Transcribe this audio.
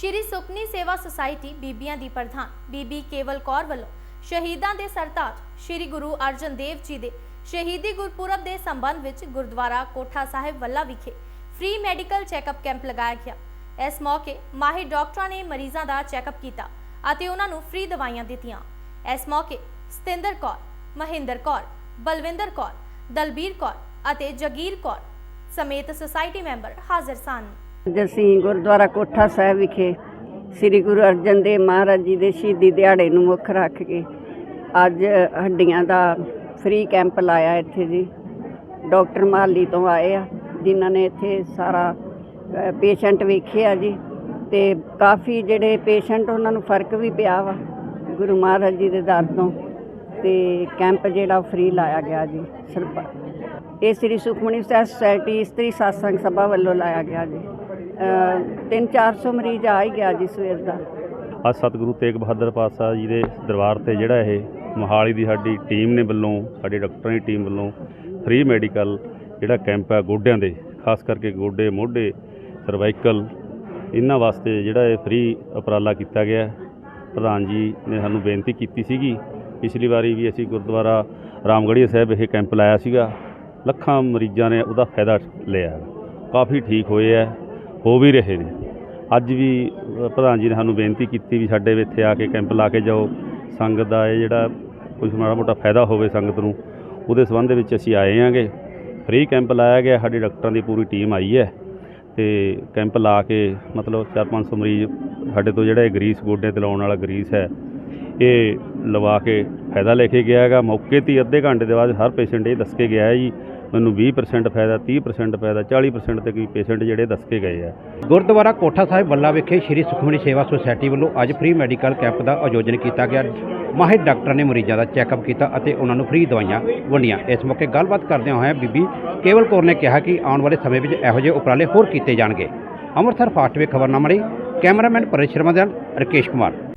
ਸ਼੍ਰੀ ਸੁਖਨੀ ਸੇਵਾ ਸੁਸਾਇਟੀ ਬੀਬੀਆਂ ਦੀ ਪ੍ਰਧਾਨ, ਬੀਬੀ ਕੇਵਲ ਕੌਰ ਵੱਲੋਂ ਸ਼ਹੀਦਾਂ ਦੇ ਸਰਤਾਜ ਸ਼੍ਰੀ ਗੁਰੂ ਅਰਜਨ ਦੇਵ ਜੀ ਦੇ ਸ਼ਹੀਦੀ ਗੁਰਪੁਰਬ ਦੇ ਸੰਬੰਧ ਵਿੱਚ ਗੁਰਦੁਆਰਾ ਕੋਠਾ ਸਾਹਿਬ ਵੱਲਾ ਵਿਖੇ ਫ੍ਰੀ ਮੈਡੀਕਲ ਚੈੱਕਅਪ ਕੈਂਪ ਲਗਾਇਆ ਗਿਆ। ਇਸ ਮੌਕੇ ਮਾਹਿਰ ਡਾਕਟਰਾਂ ਨੇ ਮਰੀਜ਼ਾਂ ਦਾ ਚੈੱਕਅਪ ਕੀਤਾ ਅਤੇ ਉਹਨਾਂ ਨੂੰ ਫ੍ਰੀ ਦਵਾਈਆਂ ਦਿੱਤੀਆਂ। ਇਸ ਮੌਕੇ ਸਤਿੰਦਰ ਕੌਰ, ਮਹਿੰਦਰ ਕੌਰ, ਬਲਵਿੰਦਰ ਕੌਰ, ਦਲਬੀਰ ਕੌਰ ਅਤੇ ਜਗੀਰ ਕੌਰ ਸਮੇਤ ਸੁਸਾਇਟੀ ਮੈਂਬਰ ਹਾਜ਼ਰ ਸਨ। ਅੱਜ ਅਸੀਂ ਗੁਰਦੁਆਰਾ ਕੋਠਾ ਸਾਹਿਬ ਵਿਖੇ ਸ੍ਰੀ ਗੁਰੂ ਅਰਜਨ ਦੇਵ ਮਹਾਰਾਜ ਜੀ ਦੇ ਸ਼ਹੀਦੀ ਦਿਹਾੜੇ ਨੂੰ ਮੁੱਖ ਰੱਖ ਕੇ ਅੱਜ ਹੱਡੀਆਂ ਦਾ ਫ੍ਰੀ ਕੈਂਪ ਲਾਇਆ ਇੱਥੇ ਜੀ। ਡਾਕਟਰ ਮਾਲੀ ਤੋਂ ਆਏ ਆ, ਜਿਨ੍ਹਾਂ ਨੇ ਇੱਥੇ ਸਾਰਾ ਪੇਸ਼ੈਂਟ ਵੇਖਿਆ ਜੀ। ਤੇ ਕਾਫੀ ਜਿਹੜੇ ਪੇਸ਼ੈਂਟ ਉਹਨਾਂ ਨੂੰ ਫ਼ਰਕ ਵੀ ਪਿਆ ਵਾ ਗੁਰੂ ਮਹਾਰਾਜ ਜੀ ਦੇ ਦਰ ਤੋਂ। ਤੇ ਕੈਂਪ ਜਿਹੜਾ ਫ੍ਰੀ ਲਾਇਆ ਗਿਆ ਜੀ। ਸਰਪਾ ਇਹ ਸ੍ਰੀ ਸੁਖਮਣੀ ਸਾਹਿਬ ਸੁਸਾਇਟੀ ਇਸਤਰੀ satsang ਸਭਾ ਵੱਲੋਂ ਲਾਇਆ ਗਿਆ ਜੀ। 3-400 ਮਰੀਜ਼ ਆ ਹੀ ਗਿਆ ਜੀ ਸਵੇਰ ਦਾ। ਅੱਜ ਸਤਿਗੁਰੂ ਤੇਗ ਬਹਾਦਰ ਪਾਤਸ਼ਾਹ ਜੀ ਦੇ ਦਰਬਾਰ ਤੇ ਜਿਹੜਾ ਇਹ ਮੋਹਾਲੀ ਦੀ ਸਾਡੀ ਟੀਮ ਨੇ ਵੱਲੋਂ, ਸਾਡੇ ਡਾਕਟਰਾਂ ਦੀ ਟੀਮ ਵੱਲੋਂ ਫ੍ਰੀ ਮੈਡੀਕਲ ਜਿਹੜਾ ਕੈਂਪ ਹੈ ਗੋਡਿਆਂ ਦੇ, ਖਾਸ ਕਰਕੇ ਗੋਡੇ, ਮੋਢੇ ਸਰਵਾਈਕਲ ਇਹਨਾਂ ਵਾਸਤੇ ਜਿਹੜਾ ਇਹ ਫ੍ਰੀ ਉਪਰਾਲਾ ਕੀਤਾ ਗਿਆ। ਪ੍ਰਧਾਨ ਜੀ ਨੇ ਸਾਨੂੰ ਬੇਨਤੀ ਕੀਤੀ ਸੀਗੀ, ਪਿਛਲੀ ਵਾਰੀ ਵੀ ਅਸੀਂ ਗੁਰਦੁਆਰਾ ਰਾਮਗੜ੍ਹੀਆ ਸਾਹਿਬ ਇਹ ਕੈਂਪ ਲਾਇਆ ਸੀਗਾ। ਲੱਖਾਂ ਮਰੀਜ਼ਾਂ ਨੇ ਉਹਦਾ ਫਾਇਦਾ ਲਿਆ। ਕਾਫੀ ਠੀਕ ਹੋਏ ਆ। ਹੋ ਵੀ ਰਹੇ ਨੇ। ਅੱਜ ਵੀ ਪ੍ਰਧਾਨ ਜੀ ਨੇ ਸਾਨੂੰ ਬੇਨਤੀ ਕੀਤੀ ਵੀ ਸਾਡੇ ਇੱਥੇ ਆ ਕੇ ਕੈਂਪ ਲਾ ਕੇ ਜਾਓ। ਸੰਗਤ ਦਾ ਇਹ ਜਿਹੜਾ ਕੁਝ ਮਾੜਾ ਮੋਟਾ ਫਾਇਦਾ ਹੋਵੇ ਸੰਗਤ ਨੂੰ, ਉਹਦੇ ਸੰਬੰਧ ਦੇ ਵਿੱਚ ਅਸੀਂ ਆਏ ਆਂਗੇ। ਫ੍ਰੀ ਕੈਂਪ ਲਾਇਆ ਗਿਆ, ਸਾਡੇ ਡਾਕਟਰਾਂ ਦੀ ਪੂਰੀ ਟੀਮ ਆਈ ਹੈ। ਤੇ ਕੈਂਪ ਲਾ ਕੇ ਮਤਲਬ 4-500 ਮਰੀਜ਼ ਸਾਡੇ ਤੋਂ ਜਿਹੜਾ ਇਹ ਗਰੀਸ ਗੋਡੇ ਤੇ ਲਾਉਣ ਵਾਲਾ ਗਰੀਸ ਹੈ ਇਹ ਲਵਾ ਕੇ ਫਾਇਦਾ ਲੈ ਕੇ ਗਿਆ ਹੈਗਾ। ਮੌਕੇ ਤੇ ਅੱਧੇ ਘੰਟੇ ਦੇ ਬਾਅਦ ਹਰ ਪੇਸ਼ੈਂਟ ਇਹ ਦੱਸ ਕੇ ਗਿਆ ਹੈ ਜੀ, ਮੈਨੂੰ 20% ਫਾਇਦਾ 30% ਫਾਇਦਾ 40% ਤੇ ਕੋਈ ਪੇਸ਼ੈਂਟ ਜਿਹੜੇ ਦੱਸ ਕੇ ਗਏ ਆ। ਗੁਰਦੁਆਰਾ ਕੋਠਾ ਸਾਹਿਬ ਬੱਲਾ ਵਿਖੇ ਸ਼੍ਰੀ ਸੁਖਮਨੀ ਸੇਵਾ ਸੁਸਾਇਟੀ ਵੱਲੋਂ ਅੱਜ ਫ੍ਰੀ ਮੈਡੀਕਲ ਕੈਂਪ ਦਾ ਆਯੋਜਨ ਕੀਤਾ ਗਿਆ। ਮਾਹਿਰ ਡਾਕਟਰਾਂ ਨੇ ਮਰੀਜ਼ਾਂ ਦਾ ਚੈੱਕਅਪ ਕੀਤਾ ਅਤੇ ਉਹਨਾਂ ਨੂੰ ਫ੍ਰੀ ਦਵਾਈਆਂ ਵੰਡੀਆਂ। ਇਸ ਮੌਕੇ ਗੱਲਬਾਤ ਕਰਦਿਆਂ ਹੋਇਆਂ ਬੀਬੀ ਕੇਵਲ ਕੌਰ ਨੇ ਕਿਹਾ ਕਿ ਆਉਣ ਵਾਲੇ ਸਮੇਂ ਵਿੱਚ ਇਹੋ ਜਿਹੇ ਉਪਰਾਲੇ ਹੋਰ ਕੀਤੇ ਜਾਣਗੇ। ਅੰਮ੍ਰਿਤਸਰ ਫਾਸਟਵੇ ਖਬਰਨਾਮਾ ਲਈ ਕੈਮਰਾਮੈਨ ਪਰੇਸ਼ ਸ਼ਰਮਾ ਦੇ ਨਾਲ ਰਕੇਸ਼ ਕੁਮਾਰ।